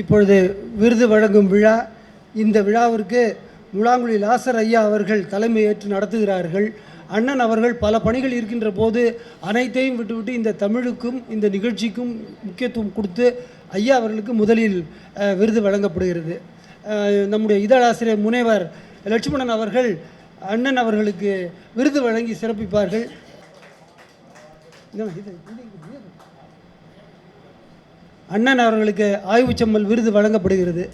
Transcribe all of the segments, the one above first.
இப்பொழுது விருது வழங்கும் விழா. இந்த விழாவிற்கு முழாங்குழி லாசர் ஐயா அவர்கள் தலைமையேற்று நடத்துகிறார்கள். அண்ணன் அவர்கள் பல பணிகள் இருக்கின்ற போது அனைத்தையும் விட்டுவிட்டு இந்த தமிழுக்கும் இந்த நிகழ்ச்சிக்கும் முக்கியத்துவம் கொடுத்து ஐயா அவர்களுக்கு முதலில் விருது வழங்கப்படுகிறது. நம்முடைய இதழாசிரியர் முனைவர் லட்சுமணன் அவர்கள் அண்ணன் அவர்களுக்கு விருது வழங்கி சிறப்பிப்பார்கள் இந்தாங்க, இது, இது, இது, இது. அண்ணன் அவர்களுக்கு ஆய்வுச்செம்மல் விருது வழங்கப்படுகிறது.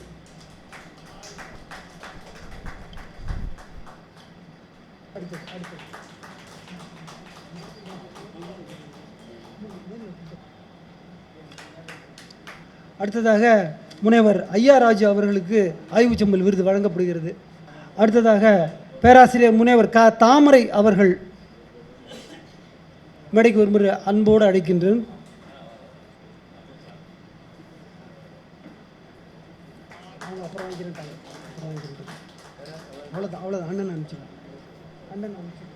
அடுத்ததாக முனைவர் ஐயா ராஜு அவர்களுக்கு ஆய்வுச்செம்மல் விருது வழங்கப்படுகிறது. அடுத்ததாக பேராசிரியர் முனைவர் க தாமரை அவர்கள் மேடைக்கு ஒருமுறை அன்போடு அழைக்கின்றேன் அவங்க அப்புறம் வாங்கிக்கிறேன்ட்டாங்க அப்புறம் வாங்கிக்கிறேன் அவ்வளோதான் அண்ணன் அனுப்பிச்சிடும் அண்ணன் அனுப்பிச்சிடும்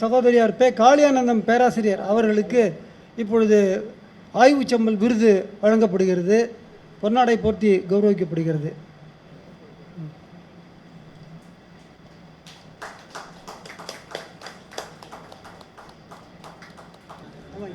சகோதரியார் பே காளியானந்தம் பேராசிரியர் அவர்களுக்கு இப்பொழுது ஆய்வுச் செம்மல் விருது வழங்கப்படுகிறது. பொன்னாடை போர்த்தி கௌரவிக்கப்படுகிறது. கூட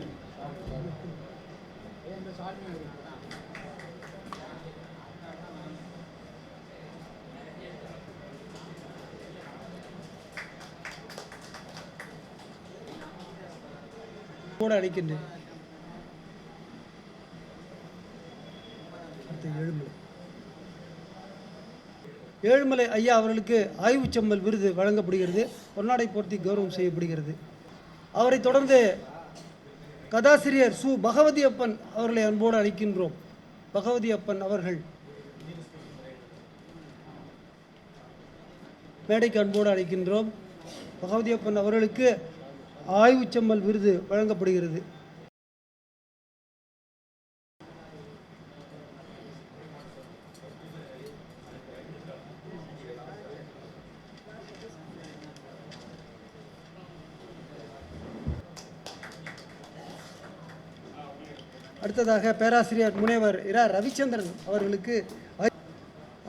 ஏழுமலை. ஏழுமலை ஐயா அவர்களுக்கு ஆய்வுச் செம்மல் விருது வழங்கப்படுகிறது. பொன்னாடை போர்த்தி கௌரவம் செய்யப்படுகிறது. அவரைத் தொடர்ந்து கதாசிரியர் சு. பகவதி அப்பன் அவர்களை அன்போடு அழைக்கின்றோம். பகவதி அப்பன் அவர்கள். மேடைக்கு அன்போடு அழைக்கின்றோம். பகவதி அப்பன் அவர்களுக்கு ஆய்வுச் செம்மல் விருது வழங்கப்படுகிறது. அடுத்ததாக பேராசிரியர் முனைவர் இரா. ரவிச்சந்திரன் அவர்களுக்கு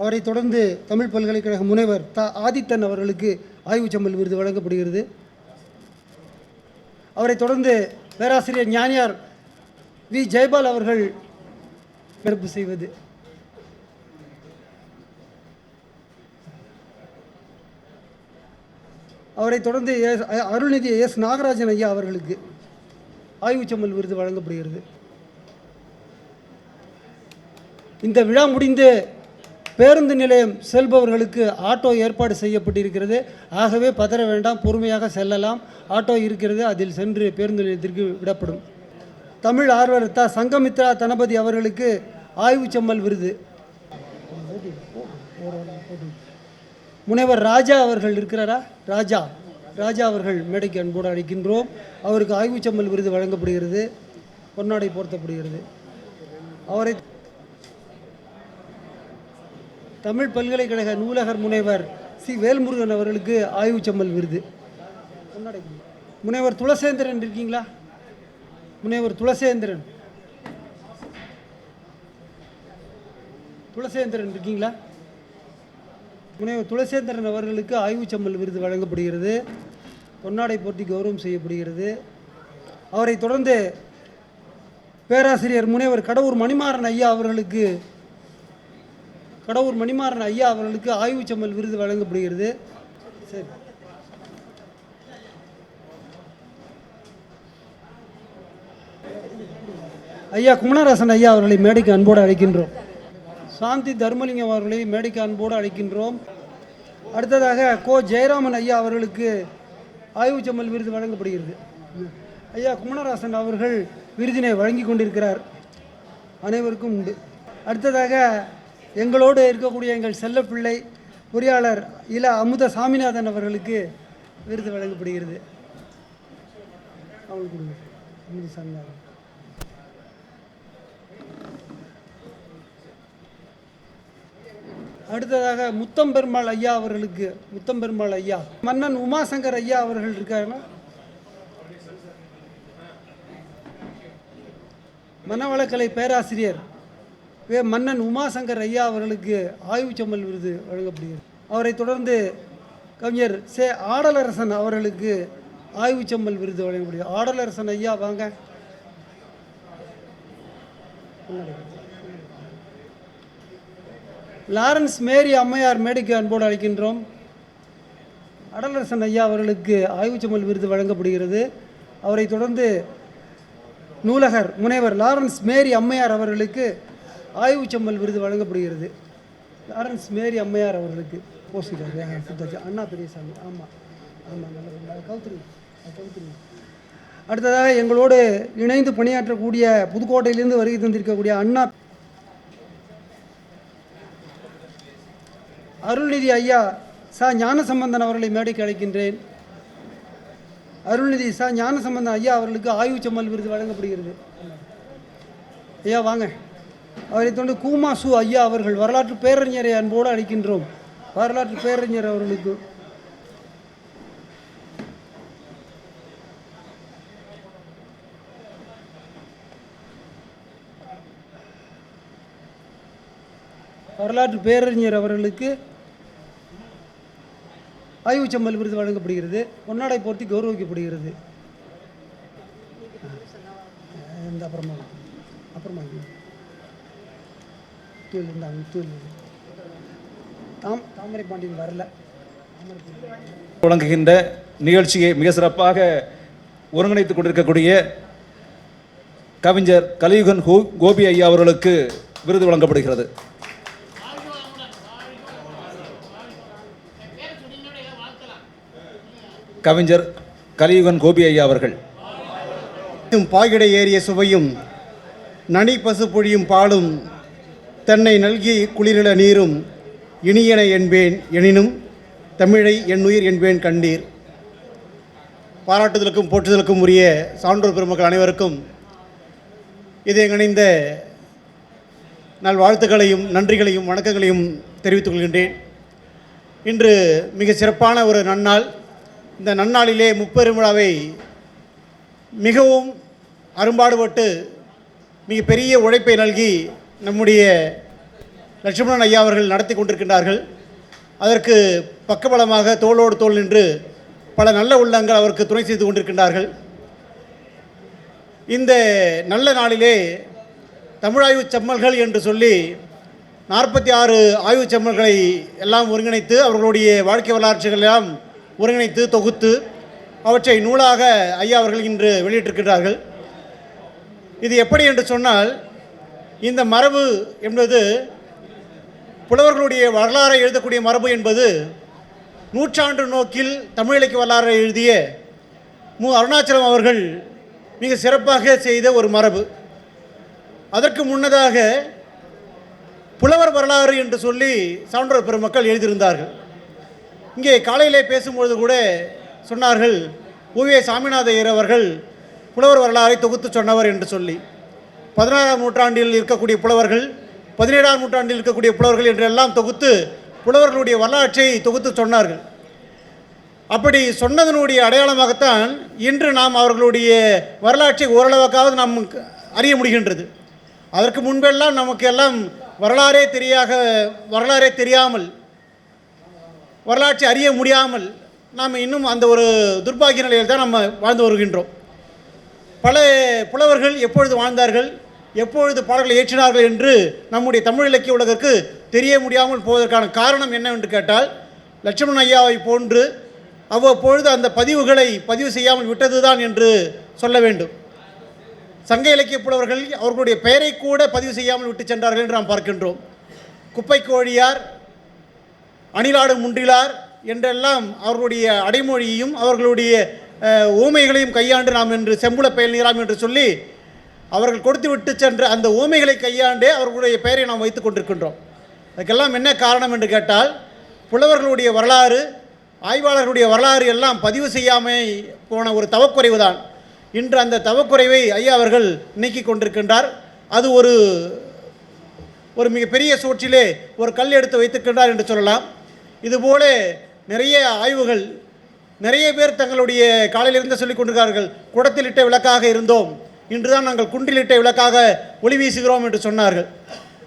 அவரை தொடர்ந்து தமிழ் பல்கலைக்கழக முனைவர் த. ஆதித்தன் அவர்களுக்கு ஆய்வுச் சம்பல் விருது வழங்கப்படுகிறது. அவரை தொடர்ந்து பேராசிரியர் ஞானியார் வி. ஜெயபால் அவர்கள் சிறப்பு செய்வது. அவரை தொடர்ந்து எஸ் அருள்நிதி எஸ். நாகராஜன் ஐயா அவர்களுக்கு ஆய்வுச்சம்மல் விருது வழங்கப்படுகிறது. இந்த விழா முடிந்து பேருந்து நிலையம் செல்பவர்களுக்கு ஆட்டோ ஏற்பாடு செய்யப்பட்டிருக்கிறது. ஆகவே பதற வேண்டாம் பொறுமையாக செல்லலாம். ஆட்டோ இருக்கிறது அதில் சென்று பேருந்து நிலையத்திற்கு விடப்படும். தமிழ் ஆர்வலர் சங்கமித்ரா தனபதி அவர்களுக்கு ஆய்வுச் செம்மல் விருது. முனைவர் ராஜா அவர்கள் இருக்கிறாரா? ராஜா. ராஜா அவர்கள் மேடைக்கு அன்போடு அழைக்கின்றோம். அவருக்கு ஆய்வுச் செம்மல் விருது வழங்கப்படுகிறது. பொன்னாடை போர்த்தப்படுகிறது. அவரை தமிழ் பல்கலைக்கழக நூலகர் முனைவர் சி. வேல்முருகன் அவர்களுக்கு ஆய்வுச் செம்மல் விருது. முனைவர் துளசேந்திரன் இருக்கீங்களா? முனைவர் துளசேந்திரன். துளசேந்திரன் இருக்கீங்களா? முனைவர் துளசேந்திரன் அவர்களுக்கு ஆய்வுச் செம்மல் விருது வழங்கப்படுகிறது. பொன்னாடை போட்டி கௌரவம் செய்யப்படுகிறது. அவரைத் தொடர்ந்து பேராசிரியர் முனைவர் கடவுர் மணிமாறன் ஐயா அவர்களுக்கு கடவுர் மணிமாறன் ஐயா அவர்களுக்கு ஆய்வு செம்மல் விருது வழங்கப்படுகிறது. சரி. ஐயா குமணராசன் ஐயா அவர்களை மேடைக்கு அன்போடு அழைக்கின்றோம். சாந்தி தர்மலிங்கம் அவர்களை மேடைக்கு அன்போடு அழைக்கின்றோம். அடுத்ததாக கோ ஜெயராமன் ஐயா அவர்களுக்கு ஆய்வு செம்மல் விருது வழங்கப்படுகிறது. ஐயா குமணராசன் அவர்கள் விருதினை வழங்கி கொண்டிருக்கிறார். அனைவருக்கும் உண்டு. அடுத்ததாக எங்களோடு இருக்கக்கூடிய எங்கள் செல்லப்பிள்ளை பொறியாளர் இல அமுத சாமிநாதன் அவர்களுக்கு விருது வழங்கப்படுகிறது. அவங்களுக்கு அமுத சாமிநாதன். அடுத்ததாக முத்தம் பெருமாள் ஐயா அவர்களுக்கு முத்தம் பெருமாள் ஐயா. மன்னன் உமாசங்கர் ஐயா அவர்கள் இருக்காருன்னா? மனவளக்கலை பேராசிரியர் வே மன்னன் உமாசங்கர் ஐயா அவர்களுக்கு ஆய்வுச் செம்மல் விருது வழங்கப்படுகிறது. அவரைத் தொடர்ந்து கவிஞர் சே ஆடலரசன் அவர்களுக்கு ஆய்வுச் செம்மல் விருது வழங்கப்படுகிறது. ஆடலரசன் ஐயா வாங்க. லாரன்ஸ் மேரி அம்மையார் மேடைக்கு அன்போடு அழைக்கின்றோம். அடலரசன் ஐயா அவர்களுக்கு ஆய்வுச்செம்மல் விருது வழங்கப்படுகிறது. அவரை தொடர்ந்து நூலகர் முனைவர் லாரன்ஸ் மேரி அம்மையார் அவர்களுக்கு ஆய்வுச்செம்மல் விருது வழங்கப்படுகிறது. லாரன்ஸ் மேரி அம்மையார் அவர்களுக்கு போஸ்டிக்கார் சுத்தாச்சு. அண்ணா பெரியசாமி. ஆமாம் ஆமாம் நல்ல கவுத்துருங்க கவுத்துருங்க அடுத்ததாக எங்களோடு இணைந்து பணியாற்றக்கூடிய புதுக்கோட்டையிலிருந்து வருகை தந்திருக்கக்கூடிய அண்ணா அருள்நிதி ஐயா சா. ஞானசம்பந்தன் அவர்களை மேடைக்கு அழைக்கின்றேன். அருள்நிதி சா. ஞானசம்பந்தன் ஐயா அவர்களுக்கு ஆய்வு செம்மல் விருது வழங்கப்படுகிறது. ஐயா வாங்க. அவரை தொண்டு கூமா சு ஐயா அவர்கள் வரலாற்று பேரறிஞரை அன்போடு அழைக்கின்றோம். வரலாற்று பேரறிஞர் அவர்களுக்கு. வரலாற்று பேரறிஞர் அவர்களுக்கு ஆய்வுச் செம்மல் விருது வழங்கப்படுகிறது. பொன்னாடை போர்த்தி கௌரவிக்கப்படுகிறது. இந்த அப்புறமா அப்புறமா தூள் இந்த தூள் தாம் தாமரை பாண்டியன் வரல. தொடங்குகின்ற நிகழ்ச்சியை மிக சிறப்பாக ஒருங்கிணைத்துக் கொண்டிருக்கக்கூடிய கவிஞர் கலியுகன் ஹோ கோபி ஐயா அவர்களுக்கு விருது வழங்கப்படுகிறது. கவிஞர் கலியுகன் கோபி ஐயா அவர்கள். பாய்கிடை ஏறிய சுவையும் நனி பசு பொழியும் பாலும் தன்னை நல்கி குளிரில நீரும் இனியன என்பேன் எனினும் தமிழை என்னுயிர் என்பேன் கண்டீர். பாராட்டுதலுக்கும் போற்றுதலுக்கும் உரிய சான்றோர் பெருமக்கள் அனைவருக்கும் இதை இணைந்த நான் வாழ்த்துக்களையும் நன்றிகளையும் வணக்கங்களையும் தெரிவித்துக் கொள்கின்றேன். இன்று மிக சிறப்பான ஒரு நன்னாள். இந்த நன்னாளிலே முப்பெருமிழாவை மிகவும் அரும்பாடுபட்டு மிக பெரிய உழைப்பை நல்கி நம்முடைய லட்சுமணன் ஐயா அவர்கள் நடத்தி கொண்டிருக்கின்றார்கள். அதற்கு பக்கபலமாக தோளோடு தோள் நின்று பல நல்ல உள்ளங்கள் அவருக்கு துணை செய்து கொண்டிருக்கின்றார்கள். இந்த நல்ல நாளிலே தமிழாய்வு செம்மல்கள் என்று சொல்லி நாற்பத்தி ஆறு ஆய்வுச் செம்மல்களை எல்லாம் ஒருங்கிணைத்து அவர்களுடைய வாழ்க்கை வரலாற்றுகள் எல்லாம் ஒருங்கிணைத்து தொகுத்து அவற்றை நூலாக ஐயா அவர்கள் இன்று வெளியிட்டிருக்கிறார்கள் இது எப்படி என்று சொன்னால் இந்த மரபு என்பது புலவர்களுடைய வரலாறை எழுதக்கூடிய மரபு என்பது நூற்றாண்டு நோக்கில் தமிழ் இலக்கிய வரலாறை எழுதிய மு. அருணாச்சலம் அவர்கள் மிக சிறப்பாக செய்த ஒரு மரபு. அதற்கு முன்னதாக புலவர் வரலாறு என்று சொல்லி சான்றோர் பெருமக்கள் எழுதியிருந்தார்கள். இங்கே காலையிலே பேசும்பொழுது கூட சொன்னார்கள் ஓவிய சாமிநாத ஐயர் அவர்கள் புலவர் வரலாறை தொகுத்து சொன்னவர் என்று சொல்லி. பதினாறாம் நூற்றாண்டில் இருக்கக்கூடிய புலவர்கள் பதினேழாம் நூற்றாண்டில் இருக்கக்கூடிய புலவர்கள் என்றெல்லாம் தொகுத்து புலவர்களுடைய வரலாற்றை தொகுத்து சொன்னார்கள். அப்படி சொன்னதனுடைய அடையாளமாகத்தான் இன்று நாம் அவர்களுடைய வரலாற்றை ஓரளவுக்காவது நாம் அறிய முடிகின்றது. அதற்கு முன்பெல்லாம் நமக்கு எல்லாம் வரலாறே தெரியாக வரலாறே தெரியாமல் வரலாற்றை அறிய முடியாமல் நாம் இன்னும் அந்த ஒரு துர்பாகிய நிலையில் தான் நம்ம வாழ்ந்து வருகின்றோம். பல புலவர்கள் எப்பொழுது வாழ்ந்தார்கள்? எப்பொழுது பாடல்களை ஏற்றினார்கள் என்று நம்முடைய தமிழ் இலக்கிய உலகிற்கு தெரிய முடியாமல் போவதற்கான காரணம் என்னவென்று கேட்டால் லட்சுமணன் ஐயாவை போன்று அவ்வப்பொழுது அந்த பதிவுகளை பதிவு செய்யாமல் விட்டதுதான் என்று சொல்ல வேண்டும். சங்க இலக்கிய புலவர்கள் அவர்களுடைய பெயரை கூட பதிவு செய்யாமல் விட்டு சென்றார்கள் என்று நாம் பார்க்கின்றோம். குப்பை கோழியார் அணிலாடு முன்றிலார் என்றெல்லாம் அவர்களுடைய அடைமொழியையும் அவர்களுடைய ஊமைகளையும் கையாண்டு நாம் என்று செம்புல பெயல் நீராம் என்று சொல்லி அவர்கள் கொடுத்து விட்டு சென்ற அந்த ஊமைகளை கையாண்டே அவர்களுடைய பெயரை நாம் வைத்து கொண்டிருக்கின்றோம். அதுக்கெல்லாம் என்ன காரணம் என்று கேட்டால் புலவர்களுடைய வரலாறு ஆய்வாளர்களுடைய வரலாறு எல்லாம் பதிவு செய்யாமல் போன ஒரு தவக்குறைவு தான். இன்று அந்த தவக்குறைவை ஐயா அவர்கள் நீக்கி கொண்டிருக்கின்றார். அது ஒரு ஒரு மிகப்பெரிய சூழ்ச்சியிலே ஒரு கல் எடுத்து வைத்திருக்கின்றார் என்று சொல்லலாம். இதுபோல நிறைய ஆய்வுகள் நிறைய பேர் தங்களுடைய காலையிலிருந்து சொல்லிக் கொண்டிருக்கிறார்கள். குடத்திலிட்ட விளக்காக இருந்தோம். இன்றுதான் நாங்கள் குன்றிலிட்ட விளக்காக ஒளி வீசுகிறோம் என்று சொன்னார்கள்.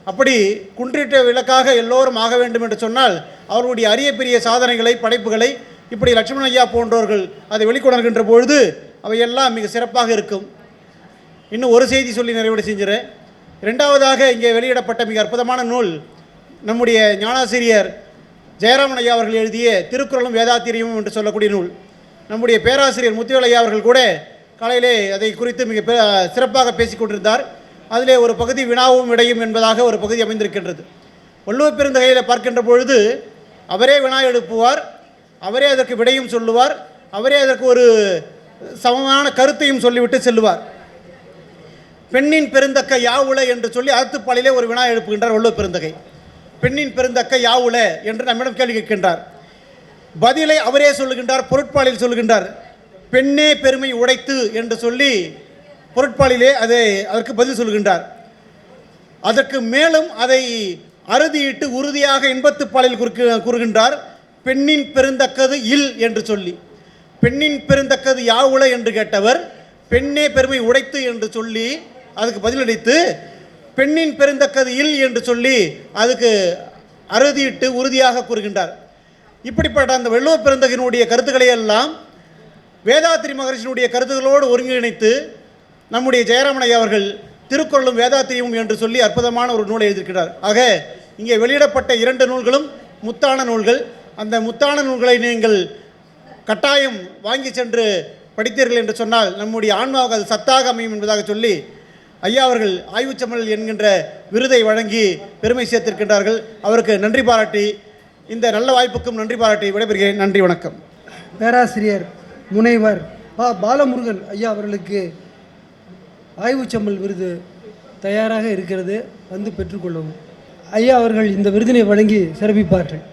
அப்படி குன்றிட்ட விளக்காக எல்லோரும் ஆக வேண்டும் என்று சொன்னால் அவர்களுடைய அரிய பெரிய சாதனைகளை படைப்புகளை இப்படி லட்சுமண ஐயா போன்றவர்கள் அதை வெளிக்கொணர்கின்ற பொழுது அவையெல்லாம் மிக சிறப்பாக இருக்கும். இன்னும் ஒரு செய்தி சொல்லி நிறைவேற செஞ்சுறேன். ரெண்டாவதாக இங்கே வெளியிடப்பட்ட மிக அற்புதமான நூல் நம்முடைய ஞானாசிரியர் ஜெயராமன் ஐயா அவர்கள் எழுதிய திருக்குறளும் வேதாத்திரியமும் என்று சொல்லக்கூடிய நூல். நம்முடைய பேராசிரியர் முத்துவேல் அவர்கள் கூட காலையிலே அதை குறித்து மிக சிறப்பாக பேசிக் கொண்டிருந்தார். அதிலே ஒரு பகுதி வினாவும் விடையும் என்பதாக ஒரு பகுதி அமைந்திருக்கின்றது. வள்ளுவப் பெருந்தகையில் பார்க்கின்ற பொழுது அவரே வினா எழுப்புவார் அவரே அதற்கு விடையும் சொல்லுவார் அவரே அதற்கு ஒரு சமமான கருத்தையும் சொல்லிவிட்டு செல்லுவார். பெண்ணின் பெருந்தக்க யாவுல என்று சொல்லி அறத்துப்பாலிலே ஒரு வினா எழுப்புகின்றார் வள்ளுவ பெருந்தகை. பெண்ணின் பெருந்தக்க யாவுல என்று நம்மிடம் கேள்வி கேட்கின்றார். பதிலை அவரே சொல்லுகின்றார் பொருட்பாலில் சொல்லுகின்றார். பெண்ணே பெருமை உடைத்து என்று சொல்லி பொருட்பாலிலே அதை அதற்கு பதில் சொல்கின்றார். அதற்கு மேலும் அதை அறுதியிட்டு உறுதியாக இன்பத்துப்பாலில் குறுக்கு கூறுகின்றார். பெண்ணின் பெருந்தக்கது இல் என்று சொல்லி. பெண்ணின் பெருந்தக்கது யாவுல என்று கேட்டவர் பெண்ணே பெருமை உடைத்து என்று சொல்லி அதுக்கு பதிலளித்து பெண்ணின் பெருந்தக்கது இல் என்று சொல்லி அதுக்கு அறுதியிட்டு உறுதியாக கூறுகின்றார். இப்படிப்பட்ட அந்த வெள்ளுவ பெருந்தகனுடைய கருத்துக்களை எல்லாம் வேதாத்திரி மகரிஷியினுடைய கருத்துக்களோடு ஒருங்கிணைத்து நம்முடைய ஜெயராமனை அவர்கள் திருக்குறளும் வேதாத்திரியும் என்று சொல்லி அற்புதமான ஒரு நூலை எழுதியிருக்கிறார். ஆக இங்கே வெளியிடப்பட்ட இரண்டு நூல்களும் முத்தான நூல்கள். அந்த முத்தான நூல்களை நீங்கள் கட்டாயம் வாங்கி சென்று படித்தீர்கள் என்று சொன்னால் நம்முடைய ஆன்மாவுக்கு அது சத்தாக அமையும் என்பதாக சொல்லி ஐயா அவர்கள் ஆய்வுச்சமல் என்கின்ற விருதை வழங்கி பெருமை சேர்த்திருக்கின்றார்கள். அவருக்கு நன்றி பாராட்டி இந்த நல்ல வாய்ப்புக்கும் நன்றி பாராட்டி விடைபெறுகிறேன். நன்றி வணக்கம். பேராசிரியர் முனைவர் பா பாலமுருகன் ஐயா அவர்களுக்கு ஆய்வுச்சம்பல் விருது தயாராக இருக்கிறது. வந்து பெற்றுக்கொள்ளவும் ஐயா அவர்கள் இந்த விருதினை வழங்கி சிறப்பிப்பார்கள்.